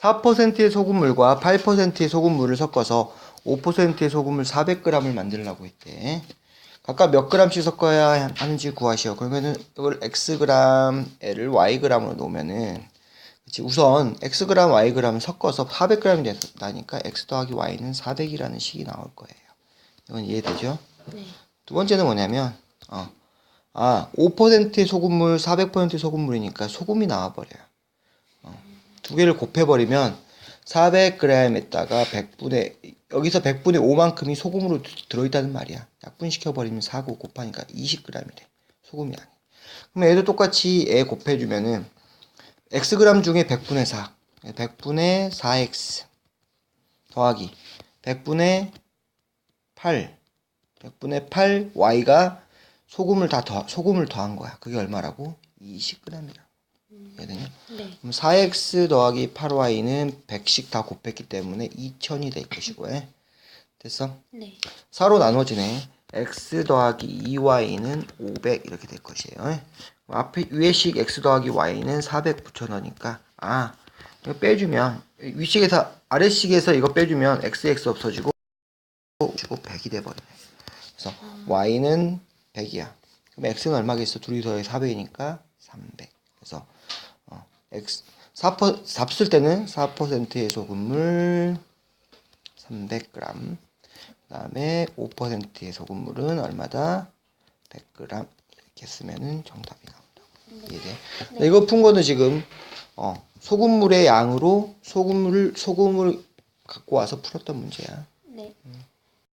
4%의 소금물과 8%의 소금물을 섞어서 5%의 소금물 400g을 만들려고 했대. 각각 몇 g씩 섞어야 하는지 구하시오. 그러면은 이걸 xg, 애를 yg으로 놓으면은 그치, 우선 xg, yg 섞어서 400g이 된다니까 x 더하기 y는 400이라는 식이 나올 거예요. 이건 이해되죠? 네. 두 번째는 뭐냐면 어, 아 5%의 소금물, 400%의 소금물이니까 소금이 나와 버려요. 어, 두 개를 곱해버리면 400g에다가 100분의 여기서 100분의 5만큼이 소금으로 드- 들어있다는 말이야. 약분시켜버리면 4고 곱하니까 20g이래. 소금이 아니야. 그럼 얘도 똑같이 애 곱해주면은 xg 중에 100분의 4, 100분의 4x 더하기 100분의 8 100분의 8 y가 소금을 다 더, 소금을 더한 거야. 그게 얼마라고? 20g이라고. 이해되냐? 네. 그럼 4x 더하기 8y는 100씩 다 곱했기 때문에 2000이 될 것이고. 예? 됐어? 네. 4로 나눠지네. x 더하기 2y는 500 이렇게 될 것이에요. 예? 앞에 위에식 x 더하기 y는 400 붙여넣으니까 아 이거 빼주면 위식에서 아래식에서 이거 빼주면 x x 없어지고 주고 100이 돼버리네. 그래서 y는 100이야. 그럼 x는 얼마겠어? 둘이 더해 400이니까 300. 그래서 어, x 4% 잡쓸 때는 4%의 소금물 300g. 그 다음에 5%의 소금물은 얼마다? 100g. 이렇게 쓰면은 정답이 나온다. 이해돼? 이거 푼 거는 지금 어, 소금물의 양으로 소금물을 소금을 갖고 와서 풀었던 문제야. 네.